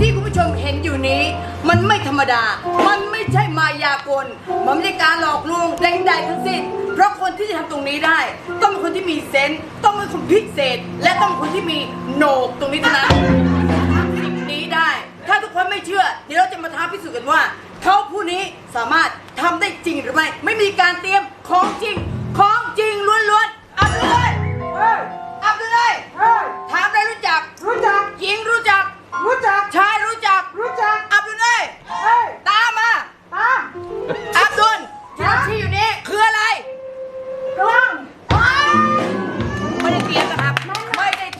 ที่คุณผู้ชมเห็นอยู่นี้ มันไม่ธรรมดา มันไม่ใช่มายากล มันไม่ใช่การหลอกลวงใดๆทั้งสิ้น เพราะคนที่จะทำตรงนี้ได้ ต้องเป็นคนที่มีเซนส์ต้องเป็นคนพิเศษ และต้องเป็นคนที่มีโหนกตรงนี้เท่านั้นสิ่งนี้ได้ ถ้าทุกคนไม่เชื่อ เดี๋ยวเราจะมาท้าพิสูจน์กันว่า เขาผู้นี้สามารถทำได้จริงหรือไม่ ไม่มีการเตรียมของจริง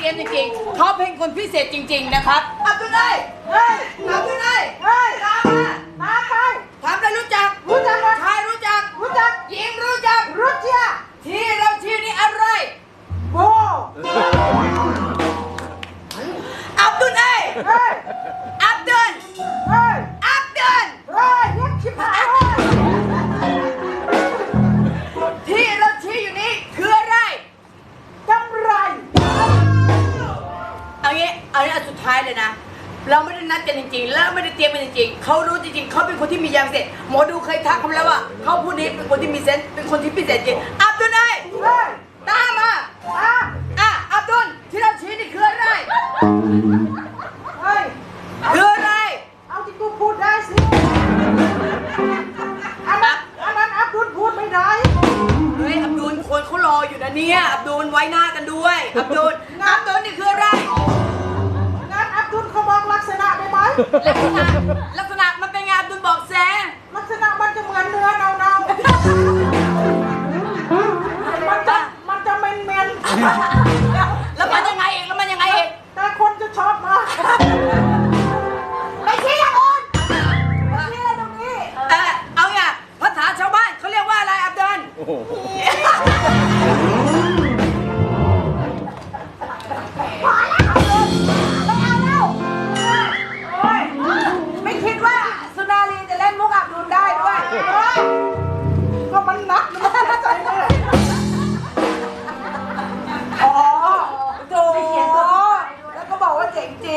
ยมจริงๆเขาเป็นคนพิเศษจริง ๆ นะครับอับดุลเอ้ยเฮ้ยอับดุลเอ้ยเฮ้ยตามมาตามไปถามได้รู้จัก รู้จักไหมชายรู้จัก รู้จักหญิงรู้จัก รู้จักที่เราชี้นี้อะไรโบอับดุลเอ้ยเฮ้ย เลยนะ เราไม่ได้นัดกันจริงๆ แล้วไม่ได้เตรียมกันจริงๆ เขารู้จริงๆ เขาเป็นคนที่มียางเสร็จหมอดูเคยทักเขามาแล้วว่าเขาผู้นี้เป็นคนที่มีเซนส์เป็นคนที่พิเศษจริงอับดุลเอ้ยเฮ้ยตามมาตามอะอับดุลที่เราชี้นี่คืออะไรเฮ้ยคืออะไร เอาที่กูพูดได้สิอันนั้นอันนั้นอับดุลพูดไม่ได้ เฮ้ยอับดุลคนเขารออยู่นะเนี่ยอับดุลไว้หน้ากันด้วยอับดุลอับดุล ลักษณะลักษณะมันเป็นไงอับดุลบอกแซลักษณะมันจะเหมือนเนื้อเน่าๆมันจะมันจะเหม็นเมนแล้วมันยังไงเองแล้วมันยังไงเองๆแต่คนจะชอบมากไม่ใช่อย่างอื่นไม่ใช่ตรงนี้ เออเอาไงภาษาชาวบ้านเขาเรียกว่าอะไรอับดุลอี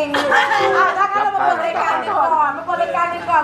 งอะถ้างั้นเรามาเปิดรายการกันก่อนมาเปิดรายการกันก่อน